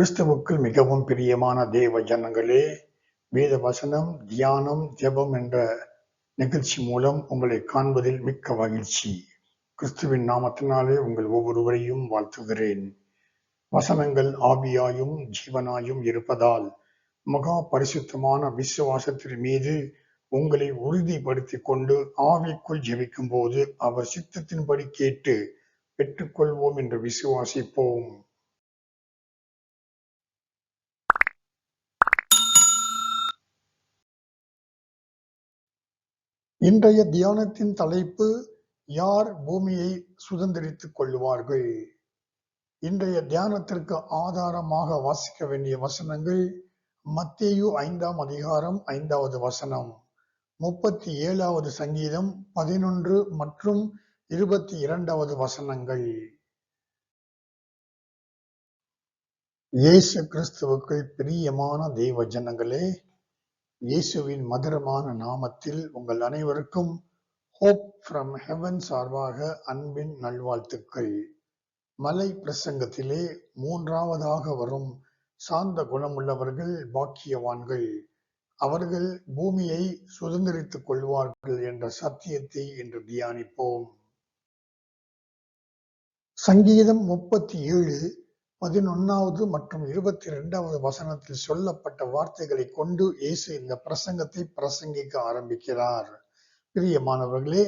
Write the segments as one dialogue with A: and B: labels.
A: கிறிஸ்துவுக்குள் மிகவும் பிரியமான தேவ ஜனங்களே வேத வசனம் தியானம் ஜெபம் என்ற நிகழ்ச்சி மூலம் உங்களை காண்பதில் மிக்க மகிழ்ச்சி. கிறிஸ்துவின் நாமத்தினாலே உங்கள் ஒவ்வொருவரையும் வாழ்த்துகிறேன். வசனங்கள் ஆவியாயும் ஜீவனாயும் இருப்பதால் மகா பரிசுத்தமான விசுவாசத்தின் மீது உங்களை உறுதிப்படுத்திக் கொண்டு ஆவிக்குள் ஜெபிக்கும் போது அவர் சித்தத்தின்படி கேட்டு பெற்றுக்கொள்வோம் என்று விசுவாசிப்போம். இன்றைய தியானத்தின் தலைப்பு யார் பூமியை சுதந்திரித்துக் கொள்வார்கள்? இன்றைய தியானத்திற்கு ஆதாரமாக வாசிக்க வேண்டிய வசனங்கள் மத்தேயு ஐந்தாம் அதிகாரம் ஐந்தாவது வசனம். முப்பத்தி ஏழாவது சங்கீதம் பதினொன்று மற்றும் இருபத்தி இரண்டாவது வசனங்கள். இயேசு கிறிஸ்துவுக்குள் பிரியமான தெய்வ ஜனங்களே இயேசுவின் மதுரமான நாமத்தில் உங்கள் அனைவருக்கும் ஹோப் ஃப்ரம் ஹெவன் சார்பாக அன்பின் நல்வாழ்த்துக்கள். மலை பிரசங்கத்திலே மூன்றாவதாக வரும் சாந்த குணமுள்ளவர்கள் பாக்கியவான்கள். அவர்கள் பூமியை சுதந்திரித்துக் கொள்வார்கள் என்ற சத்தியத்தை இன்று தியானிப்போம். சங்கீதம் முப்பத்தி ஏழு பதினொன்னாவது மற்றும் இருபத்தி இரண்டாவது வசனத்தில் சொல்லப்பட்ட வார்த்தைகளை கொண்டு இயேசு இந்த பிரசங்கத்தை பிரசங்கிக்க ஆரம்பிக்கிறார். பிரியமானவர்களே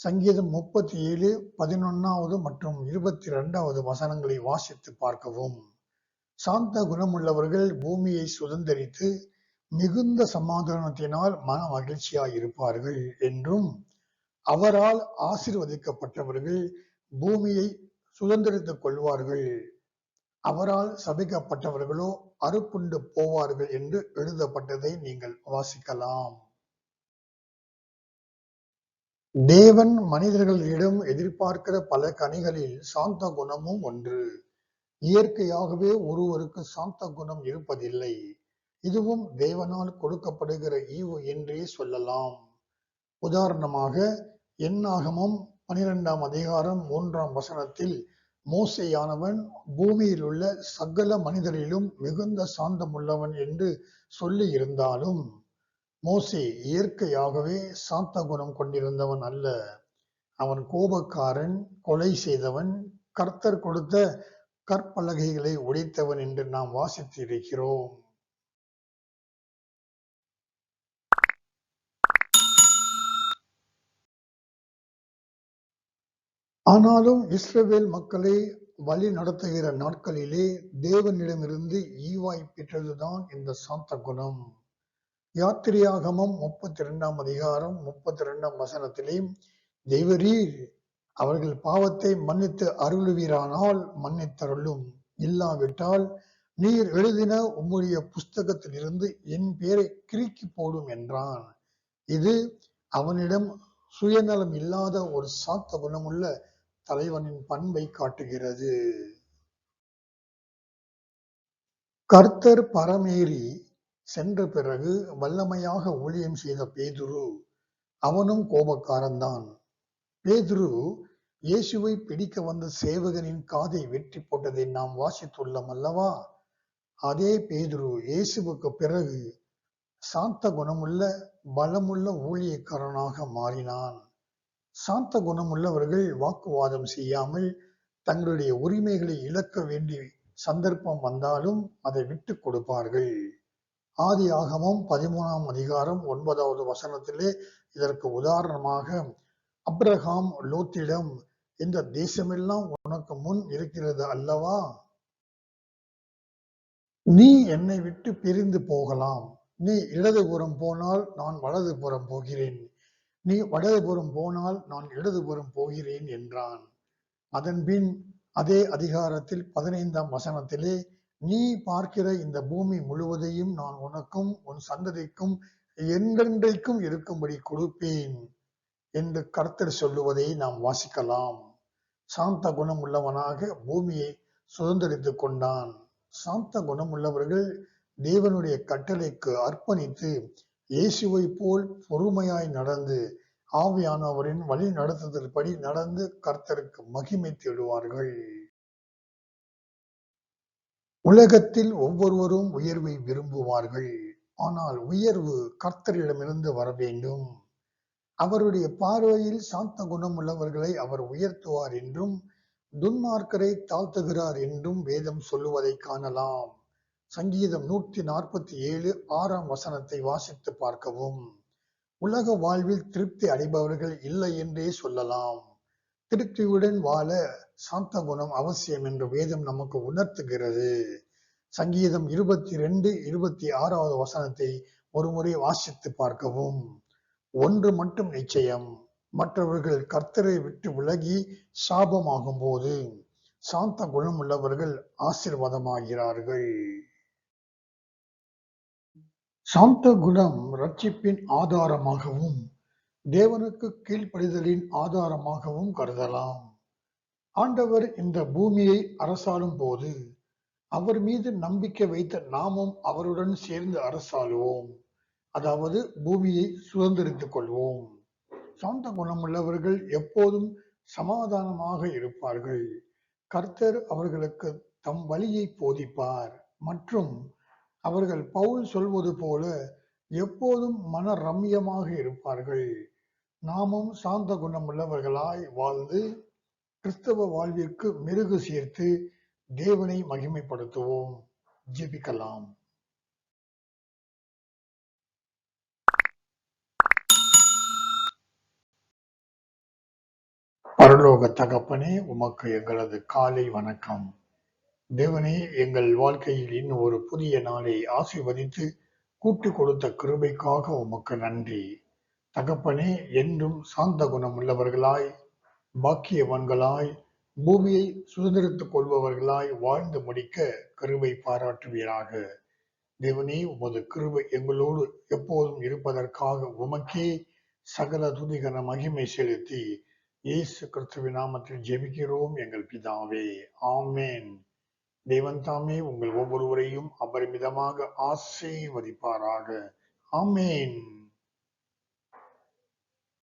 A: சங்கீதம் முப்பத்தி ஏழு பதினொன்னாவது மற்றும் இருபத்தி இரண்டாவது வசனங்களை வாசித்து பார்க்கவும். சாந்த குணமுள்ளவர்கள் பூமியை சுதந்திரித்து மிகுந்த சமாதானத்தினால் மன மகிழ்ச்சியாய் இருப்பார்கள் என்றும் அவரால் ஆசிர்வதிக்கப்பட்டவர்கள் பூமியை சுதந்திரித்துக் கொள்வார்கள் அவரால் சபிக்கப்பட்டவர்களோ அறுப்புண்டு போவார்கள் என்று எழுதப்பட்டதை நீங்கள் வாசிக்கலாம். தேவன் மனிதர்களிடம் எதிர்பார்க்கிற பல கனிகளில் சாந்த குணமும் ஒன்று. இயற்கையாகவே ஒருவருக்கு சாந்த குணம் இருப்பதில்லை. இதுவும் தேவனால் கொடுக்கப்படுகிற ஈவு என்றே சொல்லலாம். உதாரணமாக எண்ணாகமும் பனிரெண்டாம் அதிகாரம் மூன்றாம் வசனத்தில் மோசையானவன் பூமியில் உள்ள சகல மனிதரிலும் மிகுந்த சாந்தமுள்ளவன் என்று சொல்லி இருந்தாலும் மோசே இயற்கையாகவே சாந்த குணம் கொண்டிருந்தவன் அல்ல. அவன் கோபக்காரன் கொலை செய்தவன் கர்த்தர் கொடுத்த கற்பலகைகளை உடைத்தவன் என்று நாம் வாசித்து ஆனாலும் இஸ்ரவேல் மக்களை வழி நடத்துகிற நாட்களிலே தேவனிடமிருந்து ஈவாய் பெற்றதுதான் இந்த சாந்த குணம். யாத்திரையாகமம் முப்பத்தி இரண்டாம் அதிகாரம் முப்பத்தி இரண்டாம் வசனத்திலே தெய்வரீர் அவர்கள் பாவத்தை மன்னித்து அருளுவீரானால் மன்னித்தருளும். இல்லாவிட்டால் நீர் எழுதின உம்முடைய புஸ்தகத்திலிருந்து என் பேரை கிறுக்கி போடும் என்றான். இது அவனிடம் சுயநலம் இல்லாத ஒரு சாத்த குணமுள்ள தலைவனின் பண்பை காட்டுகிறது. கர்த்தர் பரமேறி சென்ற பிறகு வல்லமையாக ஊழியம் செய்த பேதுரு அவனும் கோபக்காரன்தான். பேதுரு இயேசுவை பிடிக்க வந்த சேவகனின் காதை வெட்டி போட்டதை நாம் வாசித்துள்ளோம் அல்லவா? அதே பேதுரு இயேசுவுக்கு பிறகு சாந்த குணமுள்ள பலமுள்ள ஊழியக்காரனாக மாறினான். சாந்த குணமுள்ளவர்கள் வாக்குவாதம் செய்யாமல் தங்களுடைய உரிமைகளை இழக்க வேண்டிய சந்தர்ப்பம் வந்தாலும் அதை விட்டு கொடுப்பார்கள். ஆதி ஆகமும் பதிமூணாம் அதிகாரம் ஒன்பதாவது வசனத்திலே இதற்கு உதாரணமாக அப்ரஹாம் லோத்திடம் இந்த தேசமெல்லாம் உனக்கு முன் இருக்கிறது அல்லவா? நீ என்னை விட்டு பிரிந்து போகலாம். நீ இடதுபுறம் போனால் நான் வலதுபுறம் போகிறேன். நீ வடதுபுறம் போனால் நான் இடதுபுறம் போகிறேன் என்றான். அதன்பின் அதே அதிகாரத்தில் பதினைந்தாம் வசனத்திலே நீ பார்க்கிற இந்த பூமி முழுவதையும் நான் உனக்கும் உன் சந்ததிக்கும் என்றென்றைக்கும் இருக்கும்படி கொடுப்பேன் என்று கர்த்தர் சொல்லுவதை நாம் வாசிக்கலாம். சாந்த குணம் உள்ளவனாக பூமியை சுதந்திரித்துக் கொண்டான். சாந்த குணம் உள்ளவர்கள் தேவனுடைய கட்டளைக்கு அர்ப்பணித்து இயேசுவை போல் பொறுமையாய் நடந்து ஆவியானவரின் வழி நடத்துதல்படி நடந்து கர்த்தருக்கு மகிமை தேடுவார்கள். உலகத்தில் ஒவ்வொருவரும் உயர்வை விரும்புவார்கள். ஆனால் உயர்வு கர்த்தரிடமிருந்து வர வேண்டும். அவருடைய பார்வையில் சாந்த குணம் உள்ளவர்களை அவர் உயர்த்துவார் என்றும் துன்மார்க்கரை தாழ்த்துகிறார் என்றும் வேதம் சொல்லுவதை காணலாம். சங்கீதம் நூற்றி நாற்பத்தி ஏழு ஆறாம் வசனத்தை வாசித்து பார்க்கவும். உலக வாழ்வில் திருப்தி அடைபவர்கள் இல்லை என்றே சொல்லலாம். திருப்தியுடன் வாழ சாந்த குணம் அவசியம் என்று வேதம் நமக்கு உணர்த்துகிறது. சங்கீதம் இருபத்தி ரெண்டு இருபத்தி ஆறாவது வசனத்தை ஒருமுறை வாசித்து பார்க்கவும். ஒன்று மட்டும் நிச்சயம். மற்றவர்கள் கர்த்தரை விட்டு விலகி சாபமாகும் போது சாந்த குணம் உள்ளவர்கள் ஆசிர்வாதமாகிறார்கள். சாந்த குணம் ரட்சிப்பின் ஆதாரமாகவும் தேவனுக்கு கீழ்ப்படிதலின் ஆதாரமாகவும் கருதலாம். ஆண்டவர் இந்த பூமியை அரசாளும் போது அவர் மீது நம்பிக்கை வைத்த நாமும் அவருடன் சேர்ந்து அரசாளுவோம். அதாவது பூமியை சுதந்திரித்துக் கொள்வோம். சாந்த குணமுள்ளவர்கள் எப்போதும் சமாதானமாக இருப்பார்கள். கர்த்தர் அவர்களுக்கு தம் வழியை போதிப்பார். மற்றும் அவர்கள் பவுல் சொல்வது போல எப்போதும் மன ரம்யமாக இருப்பார்கள். நாமும் சாந்த குணமுள்ளவர்களாய் வாழ்ந்து கிறிஸ்தவ வாழ்விற்கு மெருகு சேர்த்து தேவனை மகிமைப்படுத்துவோம். ஜெபிக்கலாம். பரலோக தகப்பனே உமக்கு எங்களது காலை வணக்கம். தேவனே எங்கள் வாழ்க்கையில் இன்னும் ஒரு புதிய நாளை ஆசீர்வதித்து கூட்டி கொடுத்த கிருபைக்காக உமக்கு நன்றி. தகப்பனே என்றும் சாந்த குணம் உள்ளவர்களாய் பாக்கியவான்களாய் பூமியை சுதந்திரித்துக் கொள்பவர்களாய் வாழ்ந்து முடிக்க கருவை பாராட்டுவீராக. தேவனே உமது கிருபை எங்களோடு எப்போதும் இருப்பதற்காக உமக்கே சகல துதிகன மகிமை செலுத்தி இயேசு கிறிஸ்துவின் நாமத்தில் ஜெபிக்கிறோம் எங்கள் பிதாவே. ஆமேன். தேவன் தாமே உங்கள் ஒவ்வொருவரையும் அபரிமிதமாக ஆசீர்வதிப்பாராக. ஆமேன்.